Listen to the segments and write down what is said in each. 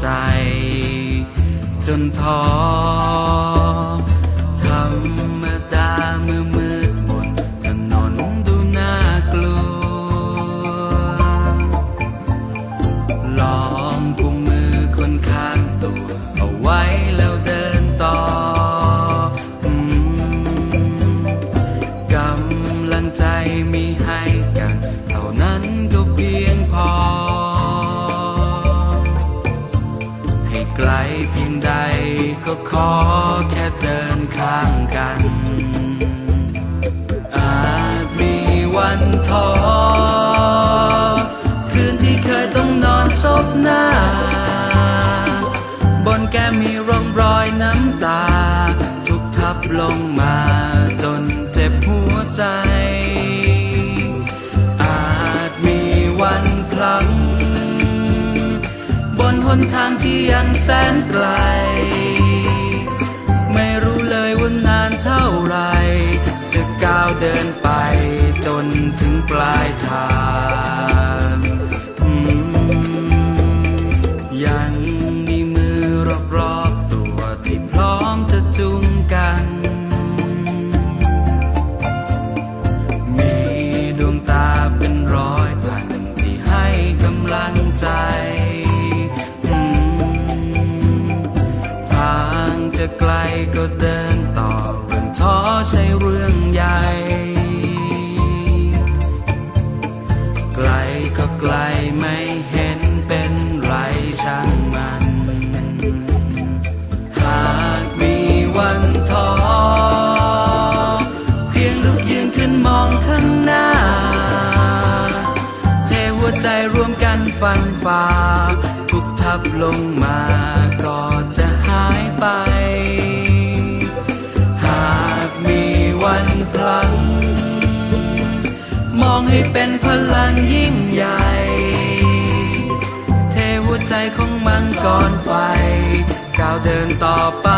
ใจ จนท้อธรรมดาเมื่อมืดมนถนนดูน่ากลัว ลองกุมมือคนข้างตัว เอาไว้แล้วเดินต่ออืมกำลังใจมี ขอแค่เดินข้างกัน อาจมีวันท้อคืนที่เคยต้องนอนซบหน้า บนแก้มมีร่องรอยน้ำตา ทุกทับลงมาจนเจ็บหัวใจ อาจมีวันพลัง บนหนทางที่ยังแสนไกล ยังมีมือรอบๆตัวที่พร้อมจะจุงกัน มีดวงตาเป็นร้อยพันที่ให้กำลังใจ ทางจะไกลก็เดินต่อเรื่องท้อใช่เรื่องใหญ่ ช่างมัน หากมีวันท้อเพียงลุกยืนขึ้นมองข้างหน้า เทหัวใจรวมกันฟันฝ่าทุกทับลงมาก็จะหายไป หากมีวันพลัง มองให้เป็นพลังยิ่ง ใจของมังกรไฟก้าวเดินต่อไป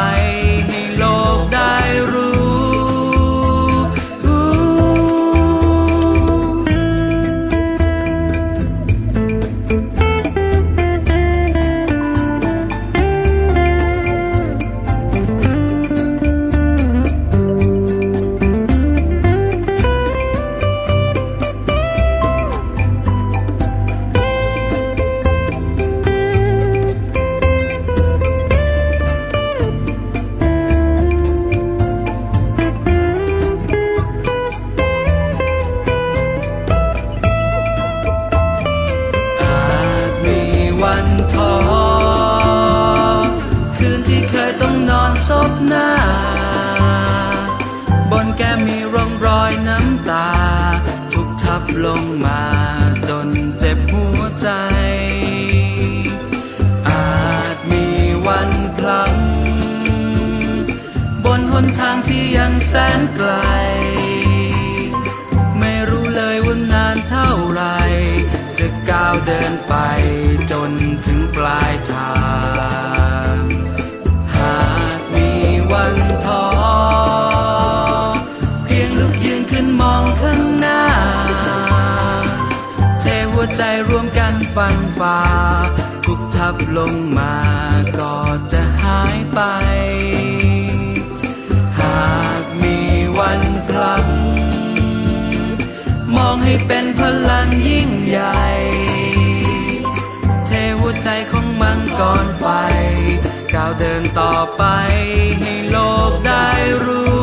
บหน้า บนแก้มมีร่องรอยน้ำตา ทุกทับลงมาจนเจ็บหัวใจ อาจมีวันพลัง บนหนทางที่ยังแสนไกล ไม่รู้เลยว่านานเท่าไร จะก้าวเดินไปจนถึงปลายทาง นขึ้นมองข้างหน้า เทหัวใจรวมกันฟันฝ่าทุกทับลงมาก็จะหายไป หากมีวันพลังมองให้เป็นพลังยิ่งใหญ่ เทหัวใจของมังกรไฟก้าวเดินต่อไปให้โลกได้รู้